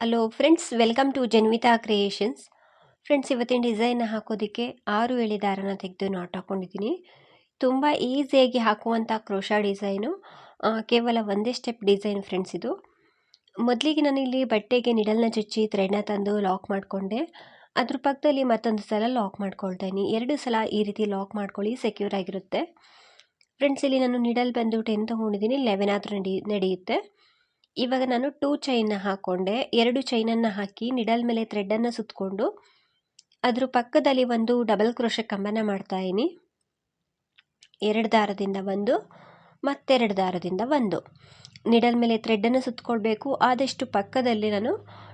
Hello friends welcome to Janvita creations friends ಇವತ್ತಿನ design ಹಾಕೋದಕ್ಕೆ ಆರು ಎಳೆ ದಾರನ ತೆಗೆದು ನಾಟ್ ಹಾಕ್ಕೊಂಡಿದ್ದೀನಿ ತುಂಬ ಈಸಿಯಾಗಿ ಹಾಕುವಂಥ ಕ್ರೋಶಾ ಡಿಸೈನು ಕೇವಲ ಒಂದೇ ಸ್ಟೆಪ್ ಡಿಸೈನ್ ಫ್ರೆಂಡ್ಸ್ ಇದು. ಮೊದಲಿಗೆ ನಾನು ಇಲ್ಲಿ ಬಟ್ಟೆಗೆ ನಿಡಲ್ನ ಚುಚ್ಚಿ ಥ್ರೆಡ್ನ ತಂದು ಲಾಕ್ ಮಾಡಿಕೊಂಡೆ. ಅದ್ರ ಪಕ್ಕದಲ್ಲಿ ಮತ್ತೊಂದು ಸಲ ಲಾಕ್ ಮಾಡ್ಕೊಳ್ತಾ ಇದ್ದೀನಿ. ಎರಡು ಸಲ ಈ ರೀತಿ ಲಾಕ್ ಮಾಡ್ಕೊಳ್ಳಿ ಸೆಕ್ಯೂರ್ ಆಗಿರುತ್ತೆ. ಫ್ರೆಂಡ್ಸ್ ಇಲ್ಲಿ ನಾನು ನಿಡಲ್ ಬಂದು ಟೆನ್ ತೊಗೊಂಡಿದ್ದೀನಿ. ಲೆವೆನ್ ಆದರೂ ನಡಿ, ನಡೆಯುತ್ತೆ. ಇವಾಗ ನಾನು ಟೂ ಚೈನ್ನ ಹಾಕ್ಕೊಂಡೆ ಎರಡು ಚೈನನ್ನು ಹಾಕಿ ನಿಡಲ್ ಮೇಲೆ ಥ್ರೆಡ್ಡನ್ನು ಸುತ್ತಕೊಂಡು ಅದ್ರ ಪಕ್ಕದಲ್ಲಿ ಒಂದು ಡಬಲ್ ಕ್ರೋಶ ಕಂಬನ ಮಾಡ್ತಾ ಇದ್ದೀನಿ. ಎರಡು ದಾರದಿಂದ ಒಂದು, ಮತ್ತೆರಡು ದಾರದಿಂದ ಒಂದು. ನಿಡಲ್ ಮೇಲೆ ಥ್ರೆಡ್ಡನ್ನು ಸುತ್ತಕೊಳ್ಬೇಕು ಆದಷ್ಟು ಪಕ್ಕದಲ್ಲಿ ನಾನು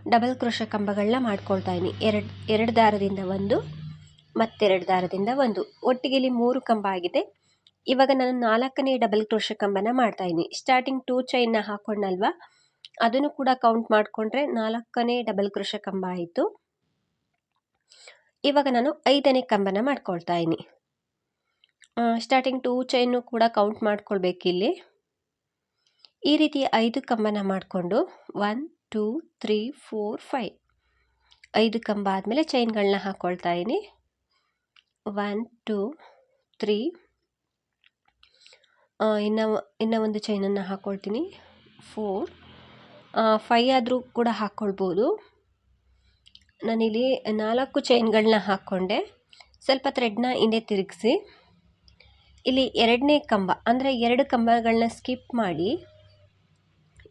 ಡಬಲ್ ಕ್ರೋಶ ಕಂಬಗಳನ್ನ ಮಾಡ್ಕೊಳ್ತಾ ಇದ್ದೀನಿ. ಎರಡು ಎರಡು ದಾರದಿಂದ ಒಂದು, ಮತ್ತೆರಡು ದಾರದಿಂದ ಒಂದು. ಒಟ್ಟಿಗೆ ಇಲ್ಲಿ ಮೂರು ಕಂಬ ಆಗಿದೆ. ಇವಾಗ ನಾನು ನಾಲ್ಕನೇ ಡಬಲ್ ಕ್ರೋಶ ಕಂಬನ ಮಾಡ್ತಾ ಇದ್ದೀನಿ. ಸ್ಟಾರ್ಟಿಂಗ್ ಟೂ ಚೈನ್ನ ಹಾಕೊಂಡಲ್ವಾ ಅದನ್ನು ಕೂಡ ಕೌಂಟ್ ಮಾಡಿಕೊಂಡ್ರೆ ನಾಲ್ಕನೇ ಡಬಲ್ ಕ್ರೋಶ ಕಂಬ ಆಯಿತು. ಇವಾಗ ನಾನು ಐದನೇ ಕಂಬನ ಮಾಡ್ಕೊಳ್ತಾ ಇದ್ದೀನಿ. ಸ್ಟಾರ್ಟಿಂಗ್ ಟೂ ಚೈನು ಕೂಡ ಕೌಂಟ್ ಮಾಡ್ಕೊಳ್ಬೇಕಿಲ್ಲಿ ಈ ರೀತಿ ಐದು ಕಂಬನ ಮಾಡಿಕೊಂಡು one two three four five ಐದು ಕಂಬ ಆದಮೇಲೆ ಚೈನ್ಗಳನ್ನ ಹಾಕ್ಕೊಳ್ತಾ ಇದ್ದೀನಿ. ಒನ್ ಟೂ ತ್ರೀ ಇನ್ನು ಇನ್ನೂ ಒಂದು ಚೈನನ್ನು ಹಾಕ್ಕೊಳ್ತೀನಿ ಫೋರ್ ಫೈ ಆದರೂ ಕೂಡ ಹಾಕ್ಕೊಳ್ಬೋದು ನಾನಿಲ್ಲಿ ನಾಲ್ಕು ಚೈನ್ಗಳನ್ನ ಹಾಕ್ಕೊಂಡೆ. ಸ್ವಲ್ಪ ಥ್ರೆಡ್ನ ಹಿಂದೆ ತಿರುಗಿಸಿ. ಇಲ್ಲಿ ಎರಡನೇ ಕಂಬ, ಅಂದರೆ ಎರಡು ಕಂಬಗಳನ್ನ ಸ್ಕಿಪ್ ಮಾಡಿ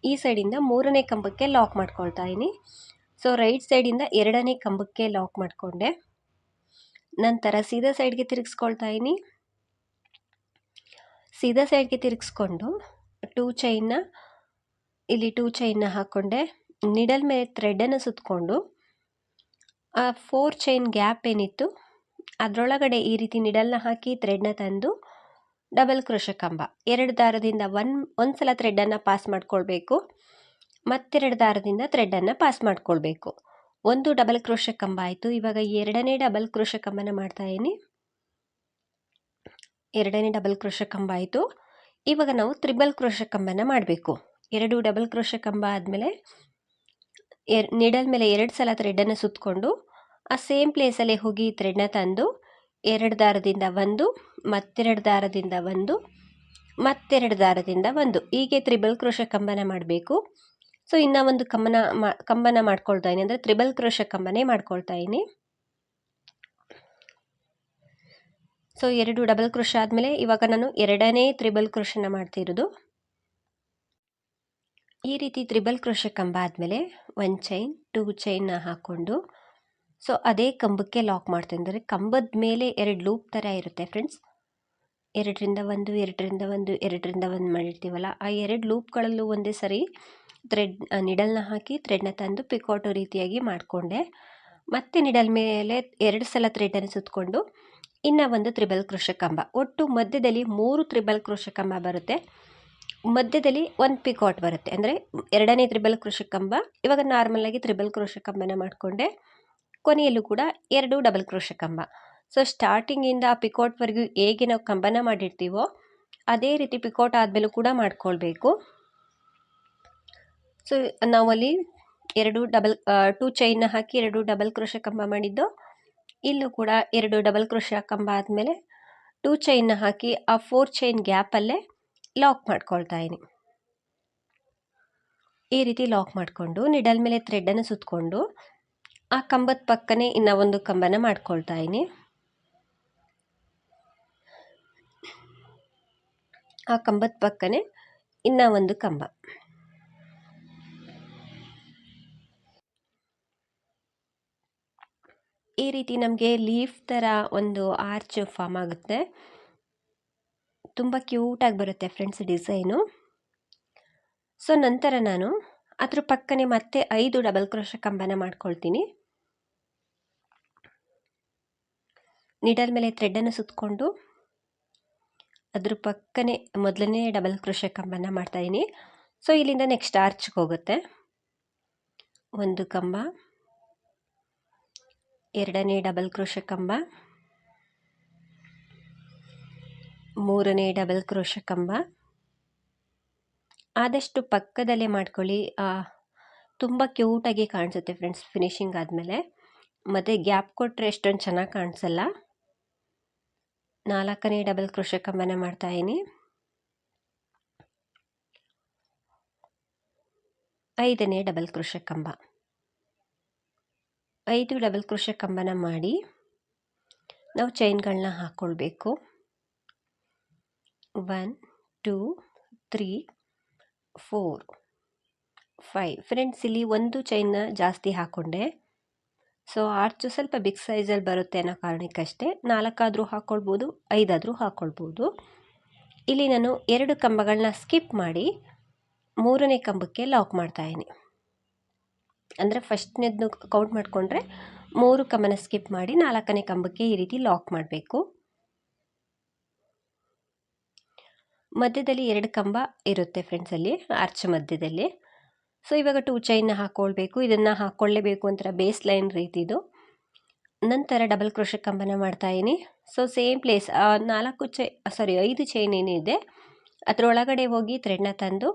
ಈ ಸೈಡಿಂದ ಮೂರನೇ ಕಂಬಕ್ಕೆ ಲಾಕ್ ಮಾಡ್ಕೊಳ್ತಾ ಇದ್ದೀನಿ. ಸೊ ರೈಟ್ ಸೈಡಿಂದ ಎರಡನೇ ಕಂಬಕ್ಕೆ ಲಾಕ್ ಮಾಡಿಕೊಂಡೆ. ನಂತರ ಸೀದಾ ಸೈಡ್ಗೆ ತಿರುಗಿಸ್ಕೊಳ್ತಾ ಇದ್ದೀನಿ. ಸೀದಾ ಸೈಡ್ಗೆ ತಿರುಗಿಸ್ಕೊಂಡು ಟೂ ಚೈನ್ನ ಇಲ್ಲಿ ಟೂ ಚೈನ್ನ ಹಾಕ್ಕೊಂಡೆ ನಿಡಲ್ ಮೇಲೆ ಥ್ರೆಡನ್ನು ಸುತ್ತಕೊಂಡು ಆ ಫೋರ್ ಚೈನ್ ಗ್ಯಾಪ್ ಏನಿತ್ತು, ಅದರೊಳಗಡೆ ಈ ರೀತಿ ನಿಡಲ್ನ ಹಾಕಿ ಥ್ರೆಡ್ನ ತಂದು ಡಬಲ್ ಕ್ರೋಶ ಕಂಬ. ಎರಡು ದಾರದಿಂದ ಒನ್ ಒಂದು ಸಲ ಥ್ರೆಡ್ಡನ್ನು ಪಾಸ್ ಮಾಡ್ಕೊಳ್ಬೇಕು, ಮತ್ತೆರಡು ದಾರದಿಂದ ಥ್ರೆಡ್ಡನ್ನು ಪಾಸ್ ಮಾಡ್ಕೊಳ್ಬೇಕು. ಒಂದು ಡಬಲ್ ಕ್ರೋಶ ಕಂಬ ಆಯಿತು. ಇವಾಗ ಎರಡನೇ ಡಬಲ್ ಕ್ರೋಶ ಕಂಬನ ಮಾಡ್ತಾ ಇದ್ದೀನಿ. ಎರಡನೇ ಡಬಲ್ ಕ್ರೋಶ ಕಂಬ ಆಯಿತು. ಇವಾಗ ನಾವು ತ್ರಿಬಲ್ ಕ್ರೋಶ ಕಂಬನ ಮಾಡಬೇಕು. ಎರಡು ಡಬಲ್ ಕ್ರೋಶ ಕಂಬ ಆದಮೇಲೆ ಎರ್ ನೀಡಲ್ ಮೇಲೆ ಎರಡು ಸಲ ಥ್ರೆಡ್ಡನ್ನು ಸುತ್ತಕೊಂಡು ಆ ಸೇಮ್ ಪ್ಲೇಸಲ್ಲೇ ಹೋಗಿ ಥ್ರೆಡ್ನ ತಂದು, ಎರಡು ದಾರದಿಂದ ಒಂದು, ಮತ್ತೆರಡು ದಾರದಿಂದ ಒಂದು, ಮತ್ತೆರಡು ದಾರದಿಂದ ಒಂದು. ಹೀಗೆ ತ್ರಿಬಲ್ ಕ್ರೋಶ ಕಂಬನ ಮಾಡಬೇಕು. ಸೊ ಇನ್ನೂ ಒಂದು ಕಂಬನ ಮಾ, ಕಂಬನ ಮಾಡ್ಕೊಳ್ತಾ ಇದ್ದೀನಿ ಅಂದರೆ ತ್ರಿಬಲ್ ಕ್ರೋಶ ಕಂಬನೇ ಮಾಡ್ಕೊಳ್ತಾ ಇದ್ದೀನಿ ಸೊ ಎರಡು ಡಬಲ್ ಕ್ರೋಶ ಆದಮೇಲೆ ಇವಾಗ ನಾನು ಎರಡನೇ ತ್ರಿಬಲ್ ಕ್ರೋಶನ ಮಾಡ್ತಿರೋದು ಈ ರೀತಿ ತ್ರಿಬಲ್ ಕ್ರೋಶ ಕಂಬ ಆದಮೇಲೆ ಒನ್ ಚೈನ್ ಟೂ ಚೈನ್ನ ಹಾಕ್ಕೊಂಡು. ಸೊ ಅದೇ ಕಂಬಕ್ಕೆ ಲಾಕ್ ಮಾಡ್ತೀನಿ. ಅಂದರೆ ಕಂಬದ ಮೇಲೆ ಎರಡು ಲೂಪ್ ಥರ ಇರುತ್ತೆ ಫ್ರೆಂಡ್ಸ್ ಎರಡರಿಂದ ಒಂದು ಎರಡರಿಂದ ಒಂದು ಎರಡರಿಂದ ಒಂದು ಮಾಡಿರ್ತೀವಲ್ಲ, ಆ ಎರಡು ಲೂಪ್ಗಳಲ್ಲೂ ಒಂದೇ ಸರಿ ಥ್ರೆಡ್ ನಿಡಲ್ನ ಹಾಕಿ ಥ್ರೆಡ್ನ ತಂದು ಪಿಕೋಟೋ ರೀತಿಯಾಗಿ ಮಾಡಿಕೊಂಡೆ. ಮತ್ತೆ ನಿಡಲ್ ಮೇಲೆ ಎರಡು ಸಲ ಥ್ರೆಡನ್ನು ಸುತ್ತಕೊಂಡು ಇನ್ನು ಒಂದು ತ್ರಿಬಲ್ ಕ್ರೋಶ ಕಂಬ ಒಟ್ಟು ಮಧ್ಯದಲ್ಲಿ ಮೂರು ತ್ರಿಬಲ್ ಕ್ರೋಶ ಕಂಬ ಬರುತ್ತೆ. ಮಧ್ಯದಲ್ಲಿ ಒಂದು ಪಿಕಾಟ್ ಬರುತ್ತೆ. ಅಂದರೆ ಎರಡನೇ ತ್ರಿಬಲ್ ಕ್ರೋಶ ಕಂಬ ಇವಾಗ ನಾರ್ಮಲಾಗಿ ತ್ರಿಬಲ್ ಕ್ರೋಶ ಕಂಬನ ಮಾಡಿಕೊಂಡೆ. ಕೊನೆಯಲ್ಲೂ ಕೂಡ ಎರಡು ಡಬಲ್ ಕ್ರೋಶ ಕಂಬ ಸೊ ಸ್ಟಾರ್ಟಿಂಗಿಂದ ಆ ಪಿಕೋಟ್ವರೆಗೂ ಹೇಗೆ ನಾವು ಕಂಬನ ಮಾಡಿರ್ತೀವೋ, ಅದೇ ರೀತಿ ಪಿಕೋಟ್ ಆದಮೇಲೂ ಕೂಡ ಮಾಡ್ಕೊಳ್ಬೇಕು. ಸೊ ನಾವಲ್ಲಿ ಎರಡು ಡಬಲ್ ಟೂ ಚೈನ್ನ ಹಾಕಿ ಎರಡು ಡಬಲ್ ಕ್ರೋಶ ಕಂಬ ಮಾಡಿದ್ದು. ಇಲ್ಲೂ ಕೂಡ ಎರಡು ಡಬಲ್ ಕ್ರೋಶ ಕಂಬ ಆದಮೇಲೆ ಟೂ ಚೈನ್ನ ಹಾಕಿ ಆ ಫೋರ್ ಚೈನ್ ಗ್ಯಾಪಲ್ಲೇ ಲಾಕ್ ಮಾಡ್ಕೊಳ್ತಾ ಇದ್ದೀನಿ ಈ ರೀತಿ ಲಾಕ್ ಮಾಡಿಕೊಂಡು ನಿಡಲ್ ಮೇಲೆ ಥ್ರೆಡ್ಡನ್ನು ಸುತ್ತಕೊಂಡು ಆ ಕಂಬದ ಪಕ್ಕನೇ ಇನ್ನೂ ಒಂದು ಕಂಬನ ಮಾಡ್ಕೊಳ್ತಾ ಇದ್ದೀನಿ ಆ ಕಂಬದ ಪಕ್ಕನೇ ಇನ್ನೂ ಒಂದು ಕಂಬ. ಈ ರೀತಿ ನಮಗೆ ಲೀಫ್ ಥರ ಒಂದು ಆರ್ಚ್ ಫಾರ್ಮ್ ಆಗುತ್ತೆ. ತುಂಬ ಕ್ಯೂಟಾಗಿ ಬರುತ್ತೆ ಫ್ರೆಂಡ್ಸ್ ಡಿಸೈನು. ಸೊ, ನಂತರ ನಾನು ಅದ್ರ ಪಕ್ಕನೆ ಮತ್ತೆ ಐದು ಡಬಲ್ ಕ್ರೋಶ ಕಂಬನ ಮಾಡ್ಕೊಳ್ತೀನಿ. ನಿಡಲ್ ಮೇಲೆ ಥ್ರೆಡನ್ನು ಸುತ್ತಕೊಂಡು ಅದ್ರ ಪಕ್ಕನೆ ಮೊದಲನೇ ಡಬಲ್ ಕ್ರೋಶ ಕಂಬನ ಮಾಡ್ತಾಯಿದ್ದೀನಿ ಸೊ, ಇಲ್ಲಿಂದ ನೆಕ್ಸ್ಟ್ ಆರ್ಚ್ಗೆ ಹೋಗುತ್ತೆ. ಒಂದು ಕಂಬ. ಎರಡನೇ ಡಬಲ್ ಕ್ರೋಶ ಕಂಬ. ಮೂರನೇ ಡಬಲ್ ಕ್ರೋಶ ಕಂಬ. ಆದಷ್ಟು ಪಕ್ಕದಲ್ಲೇ ಮಾಡ್ಕೊಳ್ಳಿ. ತುಂಬ ಕ್ಯೂಟಾಗಿ ಕಾಣಿಸುತ್ತೆ ಫ್ರೆಂಡ್ಸ್ ಫಿನಿಶಿಂಗ್ ಆದಮೇಲೆ. ಮತ್ತು ಗ್ಯಾಪ್ ಕೊಟ್ಟರೆ ಎಷ್ಟೊಂದು ಚೆನ್ನಾಗಿ ಕಾಣಿಸಲ್ಲ. ನಾಲ್ಕನೇ ಡಬಲ್ ಕ್ರೋಶ ಕಂಬನೇ ಮಾಡ್ತಾಯಿನಿ ಐದನೇ ಡಬಲ್ ಕ್ರೋಶ ಕಂಬ. ಐದು ಡಬಲ್ ಕ್ರೋಶ ಕಂಬನ ಮಾಡಿ ನಾವು ಚೈನ್ಗಳನ್ನ ಹಾಕ್ಕೊಳ್ಬೇಕು one two three four five friends ಇಲ್ಲಿ ಒಂದು ಚೈನ್ನ ಜಾಸ್ತಿ ಹಾಕ್ಕೊಂಡೆ ಸೊ ಆರ್ಚು ಸ್ವಲ್ಪ ಬಿಗ್ ಸೈಜಲ್ಲಿ ಬರುತ್ತೆ ಅನ್ನೋ ಕಾರಣಕ್ಕಷ್ಟೇ ನಾಲ್ಕಾದರೂ ಹಾಕ್ಕೊಳ್ಬೋದು ಐದಾದರೂ ಹಾಕ್ಕೊಳ್ಬೋದು ಇಲ್ಲಿ ನಾನು ಎರಡು ಕಂಬಗಳನ್ನ ಸ್ಕಿಪ್ ಮಾಡಿ ಮೂರನೇ ಕಂಬಕ್ಕೆ ಲಾಕ್ ಮಾಡ್ತಾಯಿದ್ದೀನಿ ಅಂದರೆ ಫಸ್ಟ್ನೇದನ್ನು ಕೌಂಟ್ ಮಾಡಿಕೊಂಡ್ರೆ ಮೂರು ಕಮನ ಸ್ಕಿಪ್ ಮಾಡಿ ನಾಲ್ಕನೇ ಕಂಬಕ್ಕೆ ಈ ರೀತಿ ಲಾಕ್ ಮಾಡಬೇಕು. ಮಧ್ಯದಲ್ಲಿ ಎರಡು ಕಂಬ ಇರುತ್ತೆ ಫ್ರೆಂಡ್ಸ್ ಅಲ್ಲಿ ಆರ್ಚ್ ಮಧ್ಯದಲ್ಲಿ. ಸೊ ಇವಾಗ ಟೂ ಚೈನ್ನ ಹಾಕ್ಕೊಳ್ಬೇಕು ಇದನ್ನು ಹಾಕ್ಕೊಳ್ಳೇಬೇಕು ಒಂಥರ ಬೇಸ್ ಲೈನ್ ರೀತಿದು. ನಂತರ ಡಬಲ್ ಕ್ರೋಶ ಕಂಬನ ಮಾಡ್ತಾಯಿನಿ ಸೊ ಸೇಮ್ ಪ್ಲೇಸ್ ನಾಲ್ಕು ಚೈ ಸಾರಿ ಐದು ಚೈನ್ ಏನಿದೆ, ಅದರೊಳಗಡೆ ಹೋಗಿ ಥ್ರೆಡ್ನ ತಂದು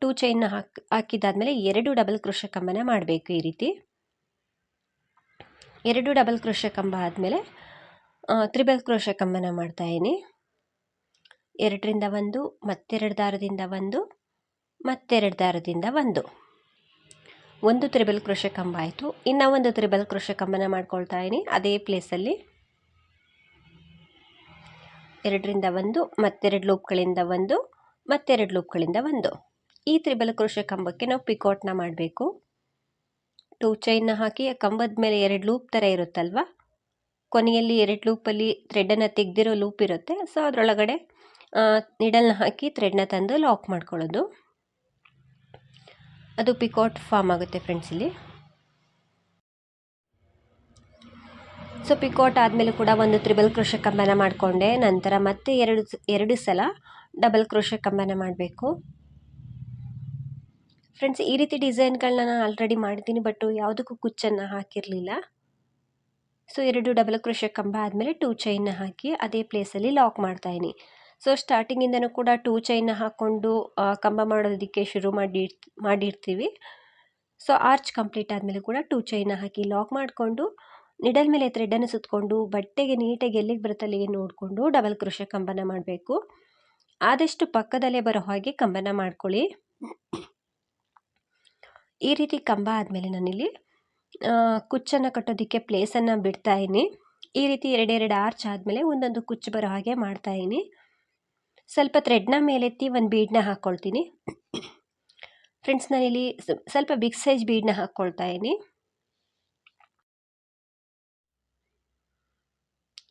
ಟೂ ಚೈನ್ನ ಹಾಕಿ, ಹಾಕಿದ್ದಾದಮೇಲೆ ಎರಡು ಡಬಲ್ ಕ್ರೋಶ ಕಂಬನ ಮಾಡಬೇಕು ಈ ರೀತಿ. ಎರಡು ಡಬಲ್ ಕೃಷ ಕಂಬ ಆದಮೇಲೆ ತ್ರಿಬಲ್ ಕ್ರೋಶ ಕಂಬನ ಮಾಡ್ತಾಯಿದ್ದೀನಿ ಎರಡರಿಂದ ಒಂದು, ಮತ್ತೆರಡು ದಾರದಿಂದ ಒಂದು, ಮತ್ತೆರಡು ದಾರದಿಂದ ಒಂದು. ಒಂದು ತ್ರಿಬಲ್ ಕೃಷ ಕಂಬ ಆಯಿತು. ಇನ್ನೂ ಒಂದು ತ್ರಿಬಲ್ ಕೃಷ ಕಂಬನ ಮಾಡ್ಕೊಳ್ತಾ ಇದ್ದೀನಿ. ಅದೇ ಪ್ಲೇಸಲ್ಲಿ ಎರಡರಿಂದ ಒಂದು, ಮತ್ತೆರಡು ಲೂಪ್ಗಳಿಂದ ಒಂದು ಮತ್ತೆರಡು ಲೂಪ್ಗಳಿಂದ ಒಂದು. ಈ ತ್ರಿಬಲ್ ಕ್ರೋಶ ಕಂಬಕ್ಕೆ ನಾವು ಪಿಕೋಟ್ನ ಮಾಡಬೇಕು. ಟೂ ಚೈನ್ನ ಹಾಕಿ ಕಂಬದ ಮೇಲೆ ಎರಡು ಲೂಪ್ ಥರ ಇರುತ್ತಲ್ವ? ಕೊನೆಯಲ್ಲಿ ಎರಡು ಲೂಪಲ್ಲಿ ಥ್ರೆಡನ್ನು ತೆಗೆದಿರೋ ಲೂಪ್ ಇರುತ್ತೆ. ಸೊ, ಅದರೊಳಗಡೆ ನಿಡಲ್ನ ಹಾಕಿ ಥ್ರೆಡ್ನ ತಂದು ಲಾಕ್ ಮಾಡ್ಕೊಳ್ಳೋದು. ಅದು ಪಿಕೋಟ್ ಫಾರ್ಮ್ ಆಗುತ್ತೆ ಫ್ರೆಂಡ್ಸ್ ಇಲ್ಲಿ. ಸೊ, ಪಿಕೋಟ್ ಆದಮೇಲೆ ಕೂಡ ಒಂದು ತ್ರಿಬಲ್ ಕೃಷಿ ಕಂಬನ ಮಾಡಿಕೊಂಡೆ. ನಂತರ ಮತ್ತೆ ಎರಡು ಎರಡು ಸಲ ಡಬಲ್ ಕ್ರೋಶೆ ಕಂಬನ ಮಾಡಬೇಕು. ಫ್ರೆಂಡ್ಸ್ ಈ ರೀತಿ ಡಿಸೈನ್ಗಳನ್ನ ನಾನು ಆಲ್ರೆಡಿ ಮಾಡಿದ್ದೀನಿ ಬಟ್ ಯಾವುದಕ್ಕೂ ಕುಚ್ಚನ್ನು ಹಾಕಿರಲಿಲ್ಲ. ಸೊ ಎರಡು ಡಬಲ್ ಕ್ರೋಶೆ ಕಂಬ ಆದಮೇಲೆ ಟೂ ಚೈನ್ನ ಹಾಕಿ ಅದೇ ಪ್ಲೇಸಲ್ಲಿ ಲಾಕ್ ಮಾಡ್ತಾಯಿನಿ ಸೊ ಸ್ಟಾರ್ಟಿಂಗಿಂದನೂ ಕೂಡ ಟೂ ಚೈನ್ನ ಹಾಕ್ಕೊಂಡು ಕಂಬ ಮಾಡೋದಕ್ಕೆ ಶುರು ಮಾಡಿ, ಮಾಡಿರ್ತೀವಿ. ಸೊ ಆರ್ಚ್ ಕಂಪ್ಲೀಟ್ ಆದಮೇಲೆ ಕೂಡ ಟೂ ಚೈನ್ನ ಹಾಕಿ ಲಾಕ್ ಮಾಡಿಕೊಂಡು ನಿಡಲ್ ಮೇಲೆ ಥ್ರೆಡನ್ನು ಸುತ್ತಕೊಂಡು ಬಟ್ಟೆಗೆ ನೀಟಾಗಿ ಎಲ್ಲಿಗೆ ಬರುತ್ತೆ ಅಲ್ಲಿಗೆ ನೋಡಿಕೊಂಡು ಡಬಲ್ ಕ್ರೋಶೆ ಕಂಬನ ಮಾಡಬೇಕು. ಆದಷ್ಟು ಪಕ್ಕದಲ್ಲೇ ಬರೋ ಹಾಗೆ ಕಂಬನ ಮಾಡ್ಕೊಳ್ಳಿ. ಈ ರೀತಿ ಕಂಬ ಆದಮೇಲೆ ನಾನಿಲ್ಲಿ ಕುಚ್ಚನ್ನು ಕಟ್ಟೋದಕ್ಕೆ ಪ್ಲೇಸನ್ನು ಬಿಡ್ತಾಯಿನಿ ಈ ರೀತಿ ಎರಡೆರಡು ಆರ್ಚ್ ಆದಮೇಲೆ ಒಂದೊಂದು ಕುಚ್ಚು ಬರೋ ಹಾಗೆ ಮಾಡ್ತಾಯಿನಿ ಸ್ವಲ್ಪ ಥ್ರೆಡ್ನ ಮೇಲೆತ್ತಿ ಒಂದು ಬೀಡನ್ನ ಹಾಕ್ಕೊಳ್ತೀನಿ ಫ್ರೆಂಡ್ಸ್ ನಾನಿಲ್ಲಿ ಸ್ವಲ್ಪ ಬಿಗ್ ಸೈಜ್ ಬೀಡನ್ನ ಹಾಕ್ಕೊಳ್ತಾ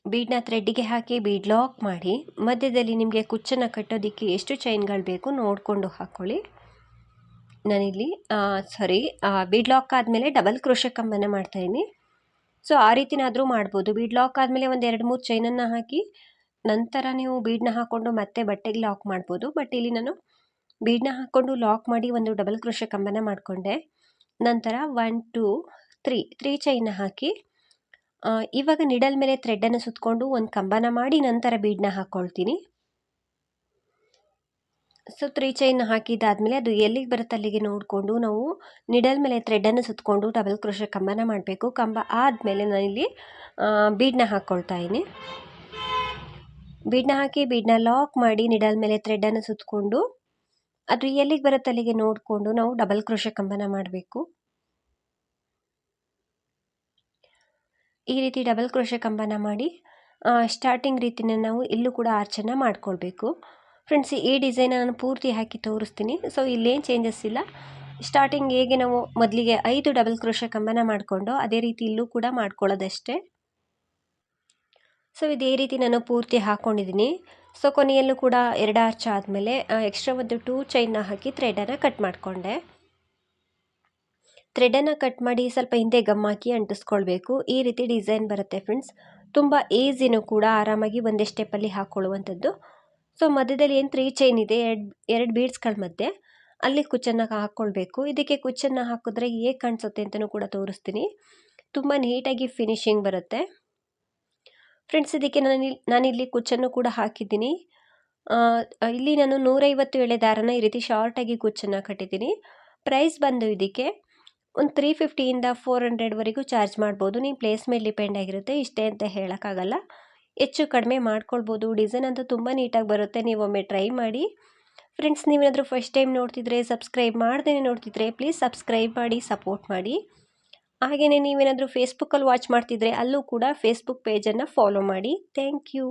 ಬೀಡನ್ನ ಥ್ರೆಡ್ಡಿಗೆ ಹಾಕಿ ಬೀಡ್ ಲಾಕ್ ಮಾಡಿ, ಮಧ್ಯದಲ್ಲಿ ನಿಮಗೆ ಕುಚ್ಚನ್ನು ಕಟ್ಟೋದಕ್ಕೆ ಎಷ್ಟು ಚೈನ್ಗಳು ಬೇಕು ನೋಡಿಕೊಂಡು ಹಾಕ್ಕೊಳ್ಳಿ ನಾನಿಲ್ಲಿ ಸಾರಿ ಬೀಡ್ ಲಾಕ್ ಆದಮೇಲೆ ಡಬಲ್ ಕ್ರೋಶ ಕಂಬನ ಮಾಡ್ತಾಯಿದ್ದೀನಿ ಸೊ, ಆ ರೀತಿನಾದರೂ ಮಾಡ್ಬೋದು. ಬೀಡ್ ಲಾಕ್ ಆದಮೇಲೆ ಒಂದು ಎರಡು ಮೂರು ಚೈನನ್ನು ಹಾಕಿ, ನಂತರ ನೀವು ಬೀಡನ್ನ ಹಾಕ್ಕೊಂಡು ಮತ್ತೆ ಬಟ್ಟೆಗೆ ಲಾಕ್ ಮಾಡ್ಬೋದು. ಬಟ್ ಇಲ್ಲಿ ನಾನು ಬೀಡನ್ನ ಹಾಕ್ಕೊಂಡು ಲಾಕ್ ಮಾಡಿ ಒಂದು ಡಬಲ್ ಕ್ರೋಶ ಕಂಬನ ಮಾಡಿಕೊಂಡೆ. ನಂತರ ಒನ್ ಟೂ ತ್ರೀ ತ್ರೀ ಚೈನ ಹಾಕಿ ಇವಾಗ ನಿಡಲ್ ಮೇಲೆ ಥ್ರೆಡ್ಡನ್ನು ಸುತ್ತಕೊಂಡು ಒಂದು ಕಂಬನ ಮಾಡಿ ನಂತರ ಬೀಡನ್ನ ಹಾಕ್ಕೊಳ್ತೀನಿ ಸೊ ತ್ರೀ ಚೈನ್ ಹಾಕಿದ್ದಾದಮೇಲೆ ಅದು ಎಲ್ಲಿಗೆ ಬರುತ್ತೆ ಅಲ್ಲಿಗೆ ನೋಡಿಕೊಂಡು ನಾವು ನಿಡಲ್ ಮೇಲೆ ಥ್ರೆಡ್ಡನ್ನು ಸುತ್ತಕೊಂಡು ಡಬಲ್ ಕ್ರೋಶ ಕಂಬನ ಮಾಡಬೇಕು. ಕಂಬ ಆದಮೇಲೆ ನಾನಿಲ್ಲಿ ಬೀಡನ್ನ ಹಾಕ್ಕೊಳ್ತಾ ಇದ್ದೀನಿ. ಬೀಡನ್ನ ಹಾಕಿ ಬೀಡನ್ನ ಲಾಕ್ ಮಾಡಿ ನಿಡಲ್ ಮೇಲೆ ಥ್ರೆಡ್ಡನ್ನು ಸುತ್ತಕೊಂಡು ಅದು ಎಲ್ಲಿಗೆ ಬರುತ್ತೆ ಅಲ್ಲಿಗೆ ನೋಡಿಕೊಂಡು ನಾವು ಡಬಲ್ ಕ್ರೋಶ ಕಂಬನ ಮಾಡಬೇಕು. ಈ ರೀತಿ ಡಬಲ್ ಕ್ರೋಶ ಕಂಬನ ಮಾಡಿ ಸ್ಟಾರ್ಟಿಂಗ್ ರೀತಿನ ನಾವು ಇಲ್ಲೂ ಕೂಡ ಆರ್ಚನ್ನು ಮಾಡ್ಕೊಳ್ಬೇಕು. ಫ್ರೆಂಡ್ಸ್ ಈ ಡಿಸೈನ್ ನಾನು ಪೂರ್ತಿ ಹಾಕಿ ತೋರಿಸ್ತೀನಿ. ಸೊ ಇಲ್ಲೇನು ಚೇಂಜಸ್ ಇಲ್ಲ. ಸ್ಟಾರ್ಟಿಂಗ್ ಹೇಗೆ ನಾವು ಮೊದಲಿಗೆ ಐದು ಡಬಲ್ ಕ್ರೋಶ ಕಂಬನ ಮಾಡಿಕೊಂಡು, ಅದೇ ರೀತಿ ಇಲ್ಲೂ ಕೂಡ ಮಾಡ್ಕೊಳ್ಳೋದಷ್ಟೇ. ಸೊ ಇದೇ ರೀತಿ ನಾನು ಪೂರ್ತಿ ಹಾಕ್ಕೊಂಡಿದ್ದೀನಿ ಸೊ ಕೊನೆಯಲ್ಲೂ ಕೂಡ ಎರಡು ಆರ್ಚ್ ಆದಮೇಲೆ ಎಕ್ಸ್ಟ್ರಾ ಒಂದು ಟೂ ಚೈನ್ನ ಹಾಕಿ ಥ್ರೆಡನ್ನು ಕಟ್ ಮಾಡಿಕೊಂಡೆ. ಥ್ರೆಡನ್ನು ಕಟ್ ಮಾಡಿ ಸ್ವಲ್ಪ ಹಿಂದೆ ಗಮ್ ಹಾಕಿ ಅಂಟಿಸ್ಕೊಳ್ಬೇಕು. ಈ ರೀತಿ ಡಿಸೈನ್ ಬರುತ್ತೆ ಫ್ರೆಂಡ್ಸ್. ತುಂಬ ಈಸಿನೂ ಕೂಡ ಆರಾಮಾಗಿ ಒಂದೇ ಸ್ಟೆಪ್ಪಲ್ಲಿ ಹಾಕ್ಕೊಳ್ಳುವಂಥದ್ದು ಸೊ, ಮಧ್ಯದಲ್ಲಿ ಏನು ತ್ರೀ ಚೈನ್ ಇದೆ, ಎರಡು ಎರಡು ಬೀಡ್ಸ್ಗಳ ಮಧ್ಯೆ. ಅಲ್ಲಿ ಕುಚ್ಚನ್ನು ಹಾಕ್ಕೊಳ್ಬೇಕು ಇದಕ್ಕೆ ಕುಚ್ಚನ್ನು ಹಾಕಿದ್ರೆ ಹೇಗೆ ಕಾಣಿಸುತ್ತೆ ಅಂತಲೂ ಕೂಡ ತೋರಿಸ್ತೀನಿ. ತುಂಬ ನೀಟಾಗಿ ಫಿನಿಶಿಂಗ್ ಬರುತ್ತೆ. ಫ್ರೆಂಡ್ಸ್, ಇದಕ್ಕೆ ನಾನು ನಾನಿಲ್ಲಿ ಕುಚ್ಚನ್ನು ಕೂಡ ಹಾಕಿದ್ದೀನಿ. ಇಲ್ಲಿ ನಾನು ನೂರೈವತ್ತು ಎಳೆ ದಾರನ ಈ ರೀತಿ ಶಾರ್ಟಾಗಿ ಕುಚ್ಚನ್ನು ಕಟ್ಟಿದ್ದೀನಿ. ಪ್ರೈಸ್ ಬಂದು ಇದಕ್ಕೆ ಒಂದು ತ್ರೀ ಫಿಫ್ಟಿಯಿಂದ ಫೋರ್ ಹಂಡ್ರೆಡ್ವರೆಗೂ ಚಾರ್ಜ್ ಮಾಡ್ಬೋದು. ನೀವು ಪ್ಲೇಸ್ ಮೇಲೆ ಡಿಪೆಂಡ್ ಆಗಿರುತ್ತೆ. ಇಷ್ಟೇ ಅಂತ ಹೇಳೋಕ್ಕಾಗಲ್ಲ. ಹೆಚ್ಚು ಕಡಿಮೆ ಮಾಡ್ಕೊಳ್ಬೋದು. ಡಿಸೈನ್ ಅಂತೂ ತುಂಬ ನೀಟಾಗಿ ಬರುತ್ತೆ. ನೀವೊಮ್ಮೆ ಟ್ರೈ ಮಾಡಿ. ಫ್ರೆಂಡ್ಸ್ ನೀವೇನಾದರೂ ಫಸ್ಟ್ ಟೈಮ್ ನೋಡ್ತಿದ್ರೆ ಸಬ್ಸ್ಕ್ರೈಬ್ ಮಾಡ್ದೇ ನೋಡ್ತಿದ್ರೆ ಪ್ಲೀಸ್ ಸಬ್ಸ್ಕ್ರೈಬ್ ಮಾಡಿ ಸಪೋರ್ಟ್ ಮಾಡಿ. ಹಾಗೆಯೇ ನೀವೇನಾದರೂ ಫೇಸ್ಬುಕ್ಕಲ್ಲಿ ವಾಚ್ ಮಾಡ್ತಿದ್ರೆ, ಅಲ್ಲೂ ಕೂಡ ಫೇಸ್ಬುಕ್ ಪೇಜನ್ನು ಫಾಲೋ ಮಾಡಿ. Thank you